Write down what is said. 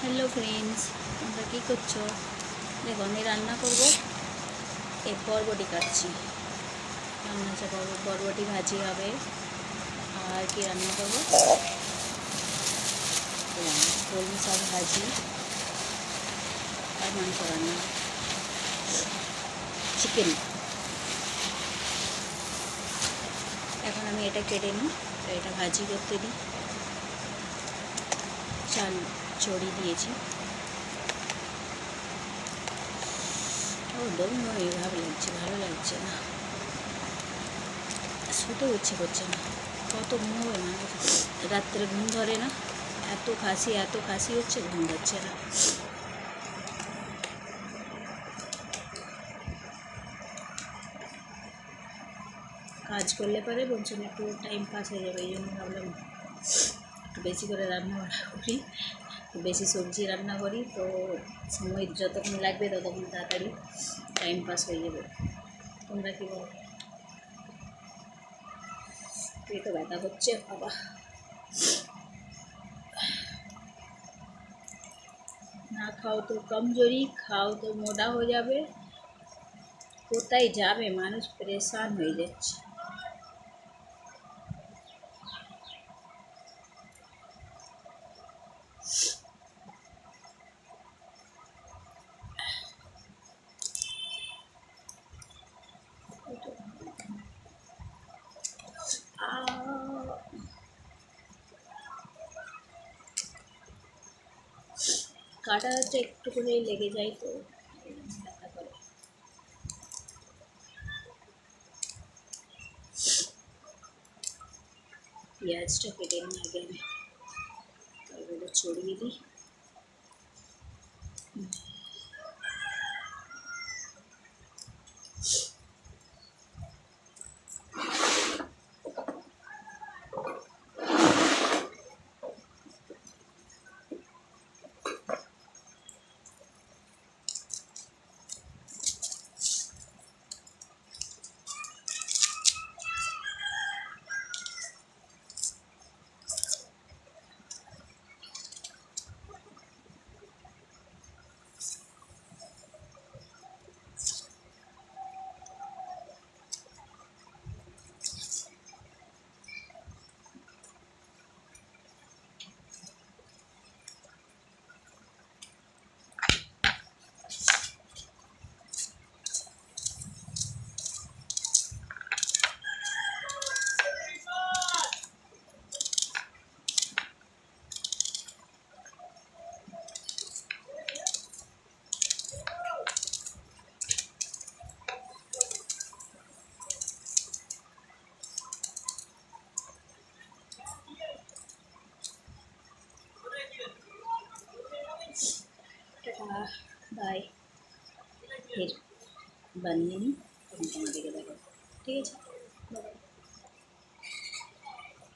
Hello friends তোমরা কী করছ? দেখো, আমি রান্না করব। এই বরবটি কাটছি। রান্না হচ্ছে বর- বরবটি ভাজি হবে। আর কি রান্না করব? কলমি শাক ভাজি আর মাংস রান্না। চিকেন এখন আমি এটা কেটে নিই এটা ভাজি করতে দিই। চাল চড়ি দিয়েছি। ও দম ভালো লাগছে ভালো লাগছে না। শুতে ইচ্ছে করছে না। কত ঘুম হবে মানুষ রাত্রে ঘুম ধরে না। এত খাসি এত খাসি হচ্ছে, ঘুম ধরছে না। কাজ করলে পরে বলছেন একটু টাইম পাস হয়ে যাবে, এই জন্য ভাবলাম বেশি করে রান্না করি, বেশি সবজি রান্না করি, তো সময় যতক্ষণ লাগবে ততক্ষণ তাড়াতাড়ি টাইম পাস হয়ে যাবে। তোমরা কী বলো? পেটে ব্যথা হচ্ছে বাবা। না খাও তো কমজোরি, খাও তো মোটা হয়ে যাবে। কোথায় যাবে? মানুষ পরেশান হয়ে যাচ্ছে। কাটা হচ্ছে একটু করে লেগে যায় তো। এই জন্য ব্যথা করে পেঁয়াজটা কেটে নিই আগে। আমি তারপরে ছড়িয়ে দিই। বাই ফের বানিয়ে নিই তখন তোমাদেরকে দেখো ঠিক আছে